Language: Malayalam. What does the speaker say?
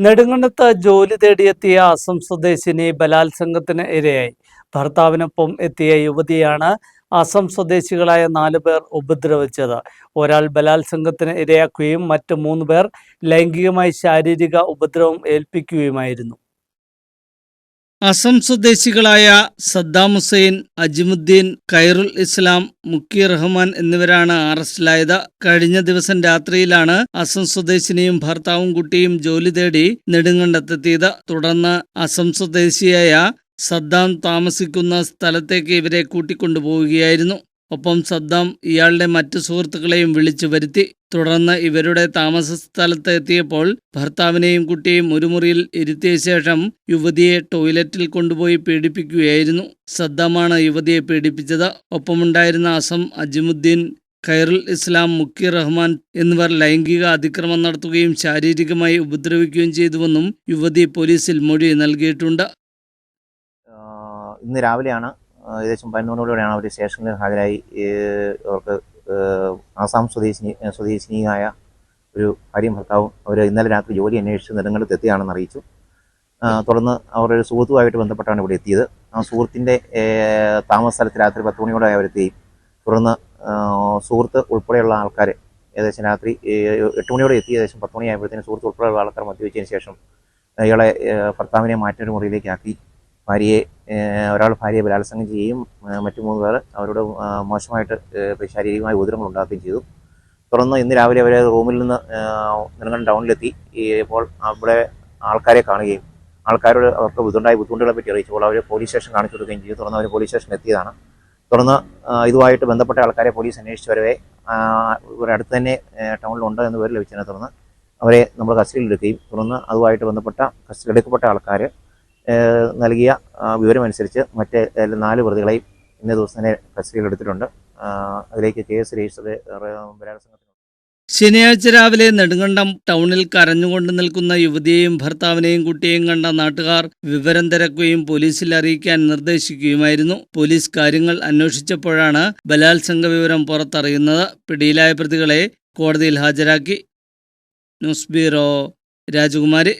നെടുങ്കണ്ടത്ത് ജോലി തേടിയെത്തിയ അസം സ്വദേശിനി ബലാത്സംഗത്തിന് ഇരയായി. ഭർത്താവിനൊപ്പം എത്തിയ യുവതിയാണ് അസം സ്വദേശികളായ നാല് പേർ ഉപദ്രവിച്ചത്. ഒരാൾ ബലാത്സംഗത്തിന് ഇരയാക്കുകയും മറ്റ് മൂന്ന് പേർ ലൈംഗികമായി ശാരീരിക ഉപദ്രവം ഏൽപ്പിക്കുകയുമായിരുന്നു. അസം സ്വദേശികളായ സദ്ദാം ഹുസൈൻ അജിമുദ്ദീൻ കൈറുൽ ഇസ്ലാം മുക്കി റഹ്മാൻ എന്നിവരാണ് അറസ്റ്റിലായത്. കഴിഞ്ഞ ദിവസം രാത്രിയിലാണ് അസം സ്വദേശിനിയും ഭർത്താവും കുട്ടിയും ജോലി തേടി നെടുങ്കണ്ടത്തെത്തിയത്. തുടർന്ന് അസം സ്വദേശിയായ സദ്ദാം താമസിക്കുന്ന സ്ഥലത്തേക്ക് ഇവരെ കൂട്ടിക്കൊണ്ടുപോവുകയായിരുന്നു. ഒപ്പം സദ്ദാം ഇയാളുടെ മറ്റു സുഹൃത്തുക്കളെയും വിളിച്ചു വരുത്തി. തുടർന്ന് ഇവരുടെ താമസ സ്ഥലത്ത് എത്തിയപ്പോൾ ഭർത്താവിനെയും കുട്ടിയെയും ഒരു മുറിയിൽ ഇരുത്തിയ ശേഷം യുവതിയെ ടോയ്ലറ്റിൽ കൊണ്ടുപോയി പീഡിപ്പിക്കുകയായിരുന്നു. സദ്ദാമാണ് യുവതിയെ പീഡിപ്പിച്ചത്. ഒപ്പമുണ്ടായിരുന്ന അസം അജിമുദ്ദീൻ ഖൈറുൽ ഇസ്ലാം മുക്കി റഹ്മാൻ എന്നിവർ ലൈംഗിക അതിക്രമം നടത്തുകയും ശാരീരികമായി ഉപദ്രവിക്കുകയും ചെയ്തുവെന്നും യുവതി പോലീസിൽ മൊഴി നൽകിയിട്ടുണ്ട്. ഇന്ന് രാവിലെയാണ് ഏകദേശം പതിനൊന്നോടുകൂടിയാണ് അവർ സ്റ്റേഷനിൽ ഹാജരായി. അവർക്ക് ആസാം സ്വദേശിനി സ്വദേശിനിയായ ഒരു ഭാര്യയും ഭർത്താവും അവർ ഇന്നലെ രാത്രി ജോലി അന്വേഷിച്ച് നെടുങ്കണ്ടത്ത് എത്തിയാണെന്ന് അറിയിച്ചു. തുടർന്ന് അവരുടെ ഒരു സുഹൃത്തുമായിട്ട് ബന്ധപ്പെട്ടാണ് ഇവിടെ എത്തിയത്. ആ സുഹൃത്തിന്റെ താമസ സ്ഥലത്ത് രാത്രി പത്ത് മണിയോടെ അവരെത്തുകയും തുടർന്ന് സുഹൃത്ത് ഉൾപ്പെടെയുള്ള ആൾക്കാർ ഏകദേശം രാത്രി എട്ട് മണിയോടെ എത്തി. ഏകദേശം പത്ത് മണിയായപ്പോഴത്തേനും സുഹൃത്ത് ഉൾപ്പെടെയുള്ള ആൾക്കാർ മദ്യവെച്ചതിന് ശേഷം ഇയാളെ ഭർത്താവിനെ മാറ്റൊരു മുറിയിലേക്ക് ആക്കി. ഭാര്യയെ ഒരാൾ ഭാര്യയെ ബലാത്സംഗം ചെയ്യുകയും മറ്റു മൂന്ന് പേർ അവരോട് മോശമായിട്ട് ശാരീരികമായ ഉപദ്രവങ്ങൾ ഉണ്ടാക്കുകയും ചെയ്തു. തുടർന്ന് ഇന്ന് രാവിലെ അവരെ റൂമിൽ നിന്ന് ഏഹ് നെടുങ്കണ്ടം ടൗണിലെത്തി. ഇപ്പോൾ അവിടെ ആൾക്കാരെ കാണുകയും ആൾക്കാരോട് അവർക്ക് ബുദ്ധിമുട്ടായ ബുദ്ധിമുട്ടുകളെ പറ്റി അറിയിച്ചപ്പോൾ അവർ പോലീസ് സ്റ്റേഷൻ കാണിച്ചു കൊടുക്കുകയും ചെയ്തു. തുടർന്ന് അവർ പോലീസ് സ്റ്റേഷനിൽ എത്തിയതാണ്. തുടർന്ന് ഇതുമായിട്ട് ബന്ധപ്പെട്ട ആൾക്കാരെ പോലീസ് അന്വേഷിച്ച്. വരവേ ഇവരുടെ അടുത്ത് തന്നെ ടൗണിലുണ്ട് എന്ന് പേര് ലഭിച്ചതിനെ തുടർന്ന് അവരെ നമ്മൾ കസ്റ്റഡിയിലെടുക്കുകയും തുടർന്ന് അതുമായിട്ട് ബന്ധപ്പെട്ട കസ്റ്റഡി എടുക്കപ്പെട്ട ആൾക്കാർ നൽകിയ വിവരമനുസരിച്ച് മറ്റ് നാല് പ്രതികളെയും ഇന്നേ ദിവസം തന്നെ ആ, അതിലേക്ക് കേസ് രജിസ്റ്റർ ബലാത്സംഗത്തിന് ശനിയാഴ്ച രാവിലെ നെടുങ്കണ്ടം ടൗണിൽ കരഞ്ഞുകൊണ്ട് നിൽക്കുന്ന യുവതിയെയും ഭർത്താവിനെയും കുട്ടിയെയും കണ്ട നാട്ടുകാർ വിവരം തിരക്കുകയും പോലീസിൽ അറിയിക്കാൻ നിർദ്ദേശിക്കുകയുമായിരുന്നു. പോലീസ് കാര്യങ്ങൾ അന്വേഷിച്ചപ്പോഴാണ് ബലാത്സംഗ വിവരം പുറത്തറിയുന്നത്. പിടിയിലായ പ്രതികളെ കോടതിയിൽ ഹാജരാക്കി. ന്യൂസ് ബ്യൂറോ രാജകുമാരി.